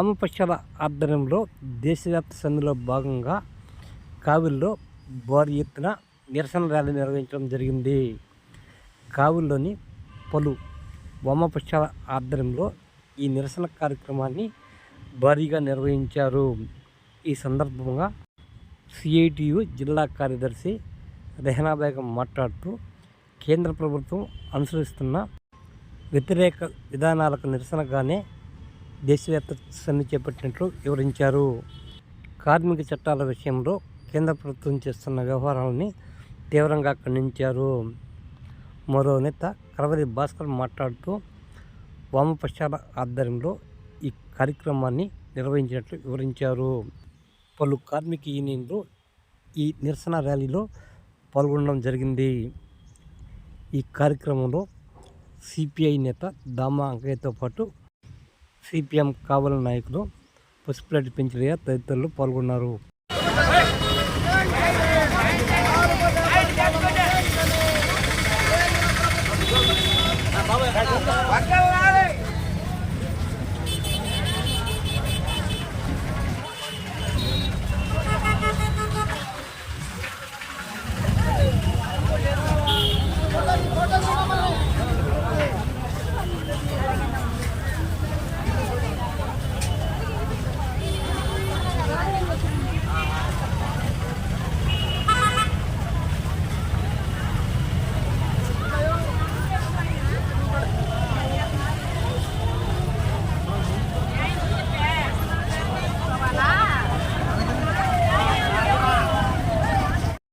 వామపక్షాల ఆధ్వర్యంలో దేశవ్యాప్త సంధిలో భాగంగా కావిల్లో భారీ ఎత్తున నిరసన ర్యాలీ నిర్వహించడం జరిగింది. కావుల్లోని పలు వామపక్షాల ఆధ్వర్యంలో ఈ నిరసన కార్యక్రమాన్ని భారీగా నిర్వహించారు. ఈ సందర్భంగా సిఐటియు జిల్లా కార్యదర్శి రెహనా బేగం మాట్లాడుతూ కేంద్ర ప్రభుత్వం అనుసరిస్తున్న వ్యతిరేక విధానాలకు నిరసనగానే దేశవ్యాప్త సమ్మె చేపట్టినట్లు వివరించారు. కార్మిక చట్టాల విషయంలో కేంద్ర ప్రభుత్వం చేస్తున్న వ్యవహారాలని తీవ్రంగా ఖండించారు. మరో నేత కరవరి భాస్కర్ మాట్లాడుతూ వామపక్షాల ఆధ్వర్యంలో ఈ కార్యక్రమాన్ని నిర్వహించినట్లు వివరించారు. పలు కార్మిక యూనియన్లు ఈ నిరసన ర్యాలీలో పాల్గొనడం జరిగింది. ఈ కార్యక్రమంలో సిపిఐ నేత దామా అంకయ్యతో పాటు సిపిఎం కావల నాయకులు పసుపులెడ్డి పెంచలయ్య తదితరులు పాల్గొన్నారు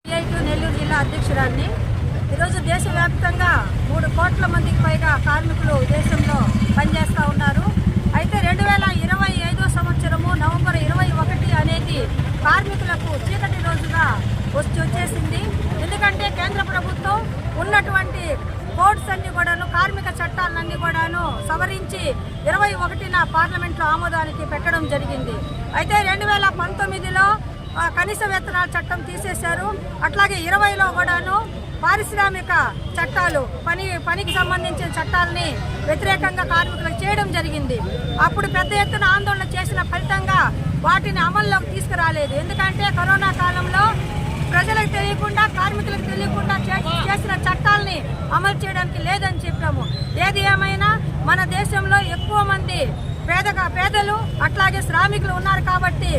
సిఐటి నెల్లూరు జిల్లా అధ్యక్షురాన్ని ఈరోజు దేశవ్యాప్తంగా మూడు కోట్ల మందికి పైగా కార్మికులు దేశంలో పనిచేస్తూ ఉన్నారు. అయితే రెండు వేల ఇరవై ఐదో సంవత్సరము నవంబర్ ఇరవై ఒకటి అనేది కార్మికులకు చీకటి రోజుగా వచ్చి వచ్చేసింది. ఎందుకంటే కేంద్ర ప్రభుత్వం ఉన్నటువంటి కోడ్స్ అన్ని కూడాను కార్మిక చట్టాలన్నీ కూడాను సవరించి ఇరవై ఒకటిన పార్లమెంట్లో ఆమోదానికి పెట్టడం జరిగింది. అయితే రెండు వేల పంతొమ్మిదిలో కనీస వేతనాల చట్టం తీసేశారు. అట్లాగే ఇరవైలో కూడాను పారిశ్రామిక చట్టాలు పని పనికి సంబంధించిన చట్టాలని వ్యతిరేకంగా కార్మికులకు చేయడం జరిగింది. అప్పుడు పెద్ద ఎత్తున ఆందోళన చేసిన ఫలితంగా వాటిని అమల్లోకి తీసుకురాలేదు. ఎందుకంటే కరోనా కాలంలో ప్రజలకు తెలియకుండా కార్మికులకు తెలియకుండా చే- చేసిన చట్టాలని అమలు చేయడానికి లేదని చెప్పాము. ఏది ఏమైనా మన దేశంలో ఎక్కువ మంది పేదగా పేదలు అట్లాగే శ్రామికులు ఉన్నారు కాబట్టి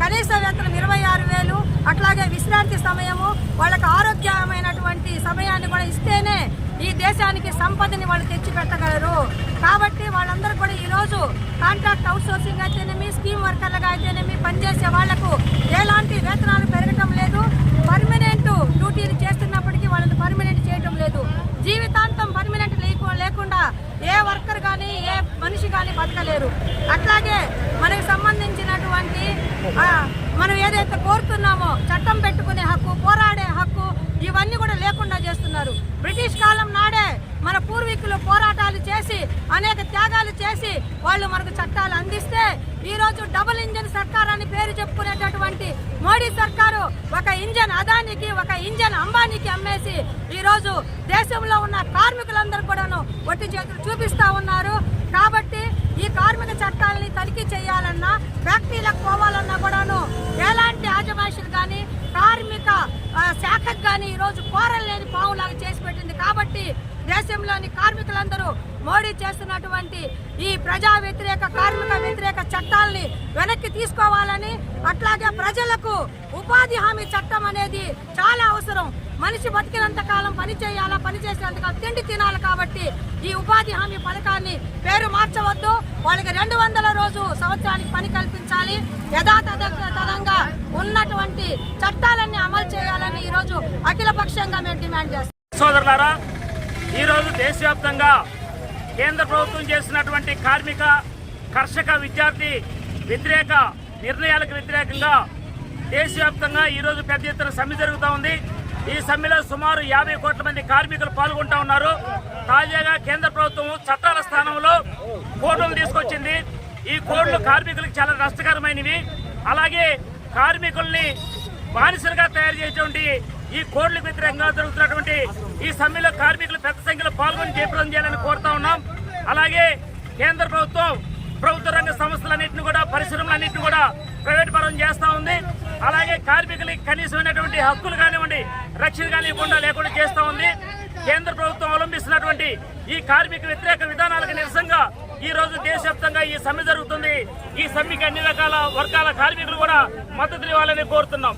కనీస వేతనం ఇరవై ఆరు వేలు అట్లాగే విశ్రాంతి సమయము వాళ్ళకి ఆరోగ్యమైనటువంటి సమయాన్ని కూడా ఇస్తేనే ఈ దేశానికి సంపదని వాళ్ళు తెచ్చి పెట్టగలరు కాబట్టి వాళ్ళందరూ కూడా ఈరోజు కాంట్రాక్ట్ అవుట్సోర్సింగ్ అయితేనేమి స్కీమ్ వర్కర్లుగా అయితేనేమి పనిచేసే వాళ్ళకు ఎలాంటి వేతనాలు పెరగటం లేదు. పర్మనెంట్ డ్యూటీలు చేస్తున్నప్పటికీ వాళ్ళని పర్మనెంట్ చేయటం లేదు. జీవితాంతం పర్మనెంట్ లేకుండా ఏ వర్కర్ కానీ ఏ మనిషి కానీ బతకలేరు. అట్లాగే మనకు సంబంధించినటువంటి మనం ఏదైతే కోరుతున్నామో చట్టం పెట్టుకునే హక్కు పోరాడే హక్కు ఇవన్నీ కూడా లేకుండా చేస్తున్నారు. బ్రిటిష్ కాలం నాడే మన పూర్వీకులు పోరాటాలు చేసి అనేక త్యాగాలు చేసి వాళ్ళు మనకు చట్టాలు అందిస్తే ఈరోజు డబుల్ ఇంజన్ సర్కార్ అని పేరు చెప్పుకునేటటువంటి మోడీ సర్కారు ఒక ఇంజన్ అదానికి ఒక ఇంజన్ అంబానీకి అమ్మేసి ఈరోజు దేశంలో ఉన్న కార్మికులందరూ కూడాను ఒట్టి చేతులు చూపిస్తా ఉన్నారు. కాబట్టి ఈ కార్మిక చట్టాలని తనిఖీ చేయాలన్నా ఫ్యాక్టరీలకు పోవాలన్నా కూడాను ఎలాంటి ఆజమాషులు కానీ కార్మిక శాఖకు కానీ ఈరోజు కోరలేని పావులాగా చేసి పెట్టింది. కాబట్టి దేశంలోని కార్మికులందరూ మోడీ చేస్తున్నటువంటి ఈ ప్రజా వ్యతిరేక కార్మిక వ్యతిరేక చట్టాలని వెనక్కి తీసుకోవాలని అట్లాగే ప్రజలకు ఉపాధి హామీ చట్టం అనేది చాలా అవసరం. మనిషి బతికినంత కాలం పని చేయాలా పని చేసినంత కాలం తిండి తినాలి కాబట్టి ఈ ఉపాధి హామీ పథకాన్ని పేరు మార్చవద్దు. వాళ్ళకి రెండు వందల రోజు సంవత్సరానికి పని కల్పించాలి. యథాతథంగా ఉన్నటువంటి చట్టాలన్నీ అమలు చేయాలని ఈరోజు అఖిల పక్షంగా మేము డిమాండ్ చేస్తాం సోదరులారా ఈరోజు దేశవ్యాప్తంగా కేంద్ర ప్రభుత్వం చేసినటువంటి కార్మిక కర్షక విద్యార్థి వ్యతిరేక నిర్ణయాలకు వ్యతిరేకంగా దేశవ్యాప్తంగా ఈరోజు పెద్ద ఎత్తున సమ్మె జరుగుతూ ఉంది. ఈ సమ్మెలో సుమారు యాభై కోట్ల మంది కార్మికులు పాల్గొంటా ఉన్నారు. తాజాగా కేంద్ర ప్రభుత్వం చట్టాల స్థానంలో కోడ్లు తీసుకొచ్చింది. ఈ కోడ్లు కార్మికులకు చాలా నష్టకరమైనవి. అలాగే కార్మికుల్ని బానిస తయారు చేసేటువంటి ఈ కోడ్లకు వ్యతిరేకంగా జరుగుతున్నటువంటి ఈ సమ్మెలో కార్మికులు పెద్ద సంఖ్యలో పాల్గొని జయప్రదం చేయాలని కోరుతా ఉన్నాం. అలాగే కేంద్ర ప్రభుత్వం ప్రభుత్వ రంగ సంస్థలన్నింటినీ కూడా పరిశ్రమలన్నింటినీ కూడా ప్రైవేట్ పరం చేస్తూ ఉంది. అలాగే కార్మికులకి కనీసమైనటువంటి హక్కులు కానివ్వండి రక్షణ కానివ్వకుండా లేకుండా చేస్తూ ఉంది. కేంద్ర ప్రభుత్వం అవలంబిస్తున్నటువంటి ఈ కార్మిక వ్యతిరేక విధానాలకు నిరసనగా ఈ రోజు దేశవ్యాప్తంగా ఈ సమ్మె జరుగుతుంది. ఈ సమ్మెకి అన్ని రకాల వర్గాల కార్మికులు కూడా మద్దతు ఇవ్వాలని కోరుతున్నాం.